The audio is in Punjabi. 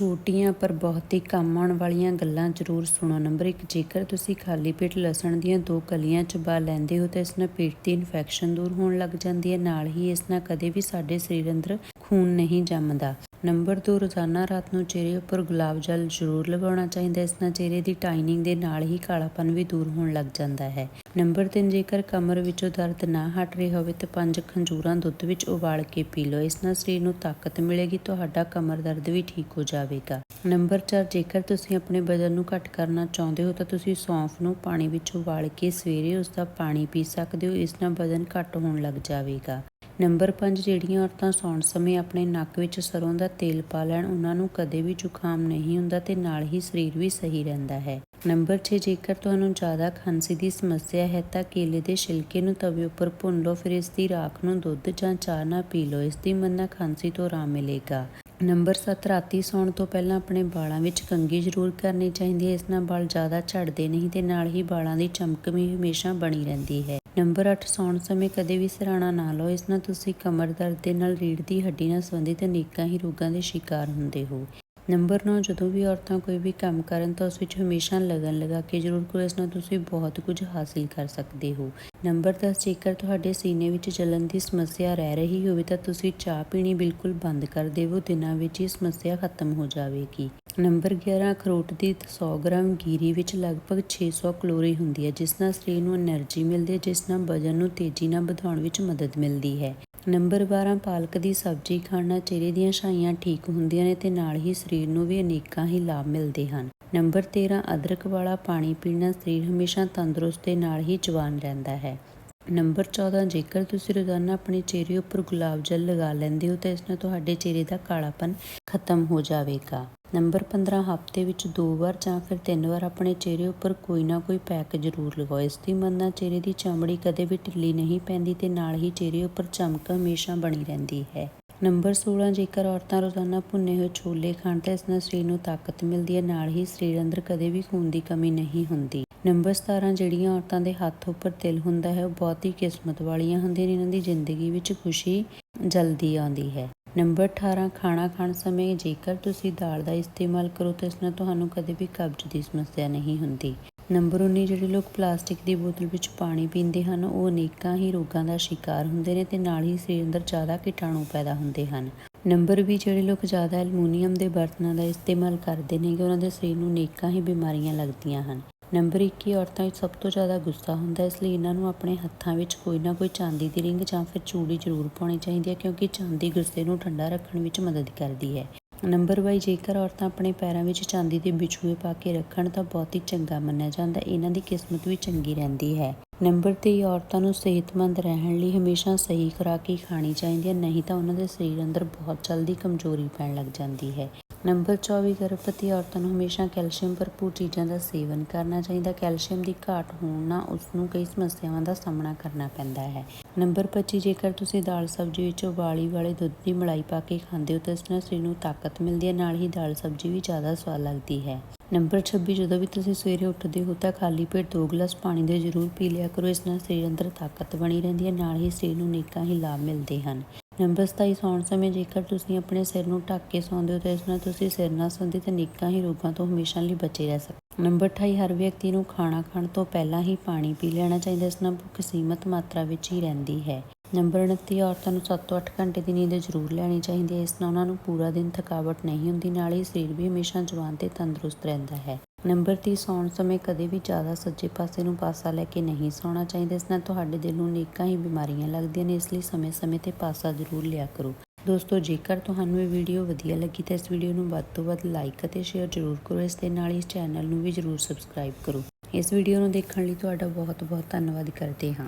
ਛੋਟੀਆਂ ਪਰ ਬਹੁਤ ਹੀ ਕੰਮ ਆਉਣ ਵਾਲੀਆਂ ਗੱਲਾਂ ਜ਼ਰੂਰ ਸੁਣੋ। ਨੰਬਰ 1 ਜੇਕਰ ਤੁਸੀਂ ਖਾਲੀ ਪੇਟ ਲਸਣ ਦੀਆਂ ਦੋ ਕਲੀਆਂ ਚਬਾ ਲੈਂਦੇ ਹੋ ਤਾਂ ਇਸ ਨਾਲ ਪੇਟ ਦੀ ਇਨਫੈਕਸ਼ਨ ਦੂਰ ਹੋਣ ਲੱਗ ਜਾਂਦੀ ਹੈ। ਨਾਲ ਹੀ ਇਸ ਨਾਲ ਕਦੇ ਵੀ ਸਾਡੇ ਸਰੀਰ ਅੰਦਰ ਖੂਨ ਨਹੀਂ ਜੰਮਦਾ। ਨੰਬਰ 2 ਰੋਜ਼ਾਨਾ ਰਾਤ ਨੂੰ ਚਿਹਰੇ ਉੱਪਰ ਗੁਲਾਬ ਜਲ ਜ਼ਰੂਰ ਲਗਾਉਣਾ ਚਾਹੀਦਾ ਇਸ ਨਾਲ ਚਿਹਰੇ ਦੀ ਟਾਈਨਿੰਗ ਦੇ ਨਾਲ ਹੀ ਕਾਲਾਪਨ ਵੀ ਦੂਰ ਹੋਣ ਲੱਗ ਜਾਂਦਾ ਹੈ। ਨੰਬਰ 3 ਜੇਕਰ ਕਮਰ ਵਿੱਚੋਂ ਦਰਦ ਨਾ ਹਟ ਰਹੀ ਹੋਵੇ ਤਾਂ ਪੰਜ ਖੰਜੂਰਾਂ ਦੁੱਧ ਵਿੱਚ ਉਬਾਲ ਕੇ ਪੀ ਲਓ। ਇਸ ਨਾਲ ਸਰੀਰ ਨੂੰ ਤਾਕਤ ਮਿਲੇਗੀ, ਤੁਹਾਡਾ ਕਮਰ ਦਰਦ ਵੀ ਠੀਕ ਹੋ ਜਾਵੇਗਾ। ਨੰਬਰ 4 ਜੇਕਰ ਤੁਸੀਂ ਆਪਣੇ ਵਜ਼ਨ ਨੂੰ ਘੱਟ ਕਰਨਾ ਚਾਹੁੰਦੇ ਹੋ ਤਾਂ ਤੁਸੀਂ ਸੌਂਫ ਨੂੰ ਪਾਣੀ ਵਿੱਚ ਉਬਾਲ ਕੇ ਸਵੇਰੇ ਉਸ ਦਾ ਪਾਣੀ ਪੀ ਸਕਦੇ ਹੋ। ਇਸ ਨਾਲ ਵਜ਼ਨ ਘੱਟ ਹੋਣ ਲੱਗ ਜਾਵੇਗਾ। ਨੰਬਰ ਪੰਜ, ਜਿਹੜੀਆਂ ਔਰਤਾਂ ਸੌਣ ਸਮੇਂ ਆਪਣੇ ਨੱਕ ਵਿੱਚ ਸਰ੍ਹੋਂ ਦਾ ਤੇਲ ਪਾ ਲੈਣ, ਉਹਨਾਂ ਨੂੰ ਕਦੇ ਵੀ ਜ਼ੁਕਾਮ ਨਹੀਂ ਹੁੰਦਾ ਤੇ ਨਾਲ ਹੀ ਸਰੀਰ ਵੀ ਸਹੀ ਰਹਿੰਦਾ ਹੈ। ਨੰਬਰ ਛੇ, ਜੇਕਰ ਤੁਹਾਨੂੰ ਜ਼ਿਆਦਾ ਖਾਂਸੀ ਦੀ ਸਮੱਸਿਆ ਹੈ ਤਾਂ ਕੇਲੇ ਦੇ ਛਿਲਕੇ ਨੂੰ ਤਵੇ ਉੱਪਰ ਭੁੰਨ ਲਓ, ਫਿਰ ਇਸ ਦੀ ਰਾਖ ਨੂੰ ਦੁੱਧ ਜਾਂ ਚਾਹ ਨਾਲ ਪੀ ਲਓ, ਇਸ ਦੀ ਮਦਦ ਨਾਲ ਖਾਂਸੀ ਤੋਂ ਆਰਾਮ ਮਿਲੇਗਾ। ਨੰਬਰ ਸੱਤ, ਰਾਤੀ ਸੌਣ ਤੋਂ ਪਹਿਲਾਂ ਆਪਣੇ ਵਾਲਾਂ ਵਿੱਚ ਕੰਘੀ ਜ਼ਰੂਰ ਕਰਨੀ ਚਾਹੀਦੀ ਹੈ, ਇਸ ਨਾਲ ਵਾਲ ਜ਼ਿਆਦਾ ਝੜਦੇ ਨਹੀਂ ਤੇ ਨਾਲ ਹੀ ਵਾਲਾਂ ਦੀ ਚਮਕ ਵੀ ਹਮੇਸ਼ਾ ਬਣੀ ਰਹਿੰਦੀ ਹੈ। ਨੰਬਰ 8 ਸੌਣ ਸਮੇਂ ਕਦੇ ਵੀ ਸਿਰਹਾਣਾ ਨਾ ਲਓ। ਇਸ ਨਾਲ ਤੁਸੀਂ ਕਮਰ ਦਰਦ ਦੇ ਨਾਲ ਰੀੜ੍ਹ ਦੀ ਹੱਡੀ ਨਾਲ ਸੰਬੰਧਿਤ ਅਨੇਕਾਂ ਹੀ ਰੋਗਾਂ ਦੇ ਸ਼ਿਕਾਰ ਹੁੰਦੇ ਹੋ। ਨੰਬਰ 9 ਜਦੋਂ ਵੀ ਔਰਤਾਂ ਕੋਈ ਵੀ ਕੰਮ ਕਰਨ ਤਾਂ ਉਸ ਵਿੱਚ ਹਮੇਸ਼ਾ ਲਗਨ ਲਗਾ ਕੇ ਜ਼ਰੂਰ ਕਰੋ। ਇਸ ਨਾਲ ਤੁਸੀਂ ਬਹੁਤ ਕੁਝ ਹਾਸਿਲ ਕਰ ਸਕਦੇ ਹੋ। ਨੰਬਰ 10 ਜੇਕਰ ਤੁਹਾਡੇ ਸੀਨੇ ਵਿੱਚ ਜਲਨ ਦੀ ਸਮੱਸਿਆ ਰਹਿ ਰਹੀ ਹੋਵੇ ਤਾਂ ਤੁਸੀਂ ਚਾਹ ਪੀਣੀ ਬਿਲਕੁਲ ਬੰਦ ਕਰ ਦੇਵੋ। ਦਿਨਾਂ ਵਿੱਚ ਹੀ ਸਮੱਸਿਆ ਖਤਮ ਹੋ ਜਾਵੇਗੀ। ਨੰਬਰ 11 ਅਖਰੋਟ ਦੀ 100 ਗ੍ਰਾਮ ਗੀਰੀ ਵਿੱਚ ਲਗਭਗ 600 ਕਲੋਰੀ ਹੁੰਦੀ ਹੈ, ਜਿਸ ਨਾਲ ਸਰੀਰ ਨੂੰ એનર્ਜੀ ਮਿਲਦੀ ਹੈ, ਜਿਸ ਨਾਲ ਵਜਨ ਨੂੰ ਤੇਜ਼ੀ ਨਾਲ ਵਧਾਉਣ ਵਿੱਚ ਮਦਦ ਮਿਲਦੀ ਹੈ। ਨੰਬਰ 12 ਪਾਲਕ ਦੀ ਸਬਜ਼ੀ ਖਾਣਾ, ਚਿਹਰੇ ਦੀਆਂ ਛਾਈਆਂ ਠੀਕ ਹੁੰਦੀਆਂ ਨੇ ਤੇ ਨਾਲ ਹੀ ਸਰੀਰ ਨੂੰ ਵੀ ਅਨੇਕਾਂ ਹੀ ਲਾਭ ਮਿਲਦੇ ਹਨ। ਨੰਬਰ 13 ਅਦਰਕ ਵਾਲਾ ਪਾਣੀ ਪੀਣਾ ਸਰੀਰ ਹਮੇਸ਼ਾ ਤੰਦਰੁਸਤ ਤੇ ਨਾਲ ਹੀ ਜਵਾਨ ਰਹਿੰਦਾ ਹੈ। ਨੰਬਰ 14 ਜੇਕਰ ਤੁਸੀਂ ਰੋਜ਼ਾਨਾ ਆਪਣੇ ਚਿਹਰੇ ਉੱਪਰ ਗੁਲਾਬ ਜਲ ਲਗਾ ਲੈਂਦੇ ਹੋ ਤਾਂ ਇਸ ਨਾਲ ਤੁਹਾਡੇ ਚਿਹਰੇ ਦਾ ਕਾਲਾਪਨ ਖਤਮ ਹੋ ਜਾਵੇਗਾ। ਨੰਬਰ 15 ਹਫ਼ਤੇ ਵਿੱਚ ਦੋ ਵਾਰ ਜਾਂ ਫਿਰ ਤਿੰਨ ਵਾਰ ਆਪਣੇ ਚਿਹਰੇ ਉੱਪਰ ਕੋਈ ਨਾ ਕੋਈ ਪੈਕ ਜ਼ਰੂਰ ਲਗਾਓ। ਇਸ ਦੀ ਮਦਦ ਨਾਲ ਚਿਹਰੇ ਦੀ ਚਮੜੀ ਕਦੇ ਵੀ ਢਿੱਲੀ ਨਹੀਂ ਪੈਂਦੀ ਤੇ ਨਾਲ ਹੀ ਚਿਹਰੇ ਉੱਪਰ ਚਮਕ ਹਮੇਸ਼ਾ ਬਣੀ ਰਹਿੰਦੀ ਹੈ। ਨੰਬਰ 16 ਜੇਕਰ ਔਰਤਾਂ ਰੋਜ਼ਾਨਾ ਭੁੰਨੇ ਹੋਏ ਛੋਲੇ ਖਾਣ ਤਾਂ ਇਸ ਨਾਲ ਸਰੀਰ ਨੂੰ ਤਾਕਤ ਮਿਲਦੀ ਹੈ, ਨਾਲ ਹੀ ਸਰੀਰ ਅੰਦਰ ਕਦੇ ਵੀ ਖੂਨ ਦੀ ਕਮੀ ਨਹੀਂ ਹੁੰਦੀ। ਨੰਬਰ 17 ਜਿਹੜੀਆਂ ਔਰਤਾਂ ਦੇ ਹੱਥ ਉੱਪਰ ਤਿਲ ਹੁੰਦਾ ਹੈ, ਉਹ ਬਹੁਤ ਹੀ ਕਿਸਮਤ ਵਾਲੀਆਂ ਹੁੰਦੀਆਂ ਨੇ ਇਹਨਾਂ ਦੀ ਜ਼ਿੰਦਗੀ ਵਿੱਚ ਖੁਸ਼ੀ ਜਲਦੀ ਆਉਂਦੀ ਹੈ। ਨੰਬਰ 18 ਖਾਣਾ ਖਾਣ ਸਮੇਂ ਜੇਕਰ ਤੁਸੀਂ ਦਾਲ ਦਾ ਇਸਤੇਮਾਲ ਕਰੋ ਤਾਂ ਇਸ ਨਾਲ ਤੁਹਾਨੂੰ ਕਦੇ ਵੀ ਕਬਜ਼ ਦੀ ਸਮੱਸਿਆ ਨਹੀਂ ਹੁੰਦੀ। ਨੰਬਰ 19 ਜਿਹੜੇ ਲੋਕ ਪਲਾਸਟਿਕ ਦੀ ਬੋਤਲ ਵਿੱਚ ਪਾਣੀ ਪੀਂਦੇ ਹਨ, ਉਹ ਅਨੇਕਾਂ ਹੀ ਰੋਗਾਂ ਦਾ ਸ਼ਿਕਾਰ ਹੁੰਦੇ ਨੇ ਤੇ ਨਾਲ ਹੀ ਸਰੀਰ ਅੰਦਰ ਜ਼ਿਆਦਾ ਕੀਟਾਣੂ ਪੈਦਾ ਹੁੰਦੇ ਹਨ। ਨੰਬਰ 20 ਜਿਹੜੇ ਲੋਕ ਜ਼ਿਆਦਾ ਐਲੂਮੀਨੀਅਮ ਦੇ ਬਰਤਨਾਂ ਦਾ ਇਸਤੇਮਾਲ ਕਰਦੇ ਨੇ ਕਿ ਉਹਨਾਂ ਦੇ ਸਰੀਰ ਨੂੰ ਅਨੇਕਾਂ ਹੀ ਬਿਮਾਰੀਆਂ ਲੱਗਦੀਆਂ ਹਨ। ਨੰਬਰ 21 ਔਰਤਾਂ ਵਿੱਚ ਸਭ ਤੋਂ ਜ਼ਿਆਦਾ ਗੁੱਸਾ ਹੁੰਦਾ ਇਸ ਲਈ ਇਹਨਾਂ ਨੂੰ ਆਪਣੇ ਹੱਥਾਂ ਵਿੱਚ ਕੋਈ ਨਾ ਕੋਈ ਚਾਂਦੀ ਦੀ ਰਿੰਗ ਜਾਂ ਫਿਰ ਚੂੜੀ ਜ਼ਰੂਰ ਪਾਉਣੀ ਚਾਹੀਦੀ ਹੈ, ਕਿਉਂਕਿ ਚਾਂਦੀ ਗੁੱਸੇ ਨੂੰ ਠੰਡਾ ਰੱਖਣ ਵਿੱਚ ਮਦਦ ਕਰਦੀ ਹੈ। ਨੰਬਰ 22 ਜੇਕਰ ਔਰਤਾਂ ਆਪਣੇ ਪੈਰਾਂ ਵਿੱਚ ਚਾਂਦੀ ਦੇ ਬਿਛੂਏ ਪਾ ਕੇ ਰੱਖਣ ਤਾਂ ਬਹੁਤ ਹੀ ਚੰਗਾ ਮੰਨਿਆ ਜਾਂਦਾ, ਇਹਨਾਂ ਦੀ ਕਿਸਮਤ ਵੀ ਚੰਗੀ ਰਹਿੰਦੀ ਹੈ। ਨੰਬਰ 23 ਔਰਤਾਂ ਨੂੰ ਸਿਹਤਮੰਦ ਰਹਿਣ ਲਈ ਹਮੇਸ਼ਾ ਸਹੀ ਖੁਰਾਕ ਹੀ ਖਾਣੀ ਚਾਹੀਦੀ ਹੈ, ਨਹੀਂ ਤਾਂ ਉਹਨਾਂ ਦੇ ਸਰੀਰ ਅੰਦਰ ਬਹੁਤ ਜਲਦੀ ਕਮਜ਼ੋਰੀ ਪੈਣ ਲੱਗ ਜਾਂਦੀ ਹੈ। ਨੰਬਰ 24 ਗਰਭਵਤੀ ਔਰਤਾਂ ਨੂੰ ਹਮੇਸ਼ਾ ਕੈਲਸ਼ੀਅਮ ਭਰਪੂਰ ਚੀਜ਼ਾਂ ਦਾ ਸੇਵਨ ਕਰਨਾ ਚਾਹੀਦਾ। ਕੈਲਸ਼ੀਅਮ ਦੀ ਘਾਟ ਹੋਣ ਨਾਲ ਉਸ ਨੂੰ ਕਈ ਸਮੱਸਿਆਵਾਂ ਦਾ ਸਾਹਮਣਾ ਕਰਨਾ ਪੈਂਦਾ ਹੈ। ਨੰਬਰ 25 ਜੇਕਰ ਤੁਸੀਂ ਦਾਲ ਸਬਜ਼ੀ ਵਿੱਚ ਉਬਾਲੀ ਵਾਲੇ ਦੁੱਧ ਦੀ ਮਲਾਈ ਪਾ ਕੇ ਖਾਂਦੇ ਹੋ, ਤਾਂ ਇਸ ਨਾਲ ਸਰੀਰ ਨੂੰ ਤਾਕਤ ਮਿਲਦੀ ਹੈ, ਨਾਲ ਹੀ ਦਾਲ ਸਬਜ਼ੀ ਵੀ ਜ਼ਿਆਦਾ ਸਵਾਦ ਲੱਗਦੀ ਹੈ। ਨੰਬਰ 26 ਜਦੋਂ ਵੀ ਤੁਸੀਂ ਸਵੇਰੇ ਉੱਠਦੇ ਹੋ, ਤਾਂ ਖਾਲੀ ਪੇਟ ਦੋ ਗਲਾਸ ਪਾਣੀ ਦੇ ਜ਼ਰੂਰ ਪੀ ਲਿਆ ਕਰੋ। ਇਸ ਨਾਲ ਸਰੀਰ ਅੰਦਰ ਤਾਕਤ ਬਣੀ ਰਹਿੰਦੀ ਹੈ, ਨਾਲ ਹੀ ਸਰੀਰ ਨੂੰ ਅਨੇਕਾਂ ਹੀ ਲਾਭ ਮਿਲਦੇ ਹਨ। ਨੰਬਰ 27 ਸੌਣ ਸਮੇਂ ਜੇਕਰ ਤੁਸੀਂ ਆਪਣੇ ਸਿਰ ਨੂੰ ਢੱਕ ਕੇ ਸੌਂਦੇ ਹੋ ਤਾਂ ਇਸ ਨਾਲ ਤੁਸੀਂ ਸਿਰ ਨਾਲ ਸੰਬੰਧਿਤ ਅਨੇਕਾਂ ਹੀ ਰੋਗਾਂ ਤੋਂ ਹਮੇਸ਼ਾ ਲਈ ਬਚੇ ਰਹਿ ਸਕਦੇ ਨੰਬਰ 28 ਹਰ ਵਿਅਕਤੀ ਨੂੰ ਖਾਣਾ ਖਾਣ ਤੋਂ ਪਹਿਲਾਂ ਹੀ ਪਾਣੀ ਪੀ ਲੈਣਾ ਚਾਹੀਦਾ, ਇਸ ਨਾਲ ਭੁੱਖ ਸੀਮਤ ਮਾਤਰਾ ਵਿੱਚ ਹੀ ਰਹਿੰਦੀ ਹੈ। ਨੰਬਰ 29 ਔਰਤਾਂ ਨੂੰ 7 ਤੋਂ 8 ਘੰਟੇ ਦੀ ਨੀਂਦ ਜ਼ਰੂਰ ਲੈਣੀ ਚਾਹੀਦੀ ਹੈ, ਇਸ ਨਾਲ ਉਹਨਾਂ ਨੂੰ ਪੂਰਾ ਦਿਨ ਥਕਾਵਟ ਨਹੀਂ ਹੁੰਦੀ, ਨਾਲ ਹੀ ਸਰੀਰ ਵੀ ਹਮੇਸ਼ਾ ਜਵਾਨ ਤੇ ਤੰਦਰੁਸਤ ਰਹਿੰਦਾ ਹੈ। ਨੰਬਰ 30 ਸੌਣ ਸਮੇਂ ਕਦੇ ਵੀ ਜ਼ਿਆਦਾ ਸੱਜੇ ਪਾਸੇ ਨੂੰ ਪਾਸਾ ਲੈ ਕੇ ਨਹੀਂ ਸੌਣਾ ਚਾਹੀਦਾ। ਇਸ ਨਾਲ ਤੁਹਾਡੇ ਦਿਲ ਨੂੰ ਅਨੇਕਾਂ ਹੀ ਬਿਮਾਰੀਆਂ ਲੱਗਦੀਆਂ ਨੇ, ਇਸ ਲਈ ਸਮੇਂ-ਸਮੇਂ ਤੇ ਪਾਸਾ ਜ਼ਰੂਰ ਲਿਆ ਕਰੋ। ਦੋਸਤੋ, ਜੇਕਰ ਤੁਹਾਨੂੰ ਇਹ ਵੀਡੀਓ ਵਧੀਆ ਲੱਗੀ ਤਾਂ ਇਸ ਵੀਡੀਓ ਨੂੰ ਵੱਧ ਤੋਂ ਵੱਧ ਲਾਈਕ ਅਤੇ ਸ਼ੇਅਰ ਜ਼ਰੂਰ ਕਰੋ। ਇਸ ਦੇ ਨਾਲ ਹੀ ਇਸ ਚੈਨਲ ਨੂੰ ਵੀ ਜ਼ਰੂਰ ਸਬਸਕ੍ਰਾਈਬ ਕਰੋ। ਇਸ ਵੀਡੀਓ ਨੂੰ ਦੇਖਣ ਲਈ ਤੁਹਾਡਾ ਬਹੁਤ-ਬਹੁਤ ਧੰਨਵਾਦ ਕਰਦੇ ਹਾਂ।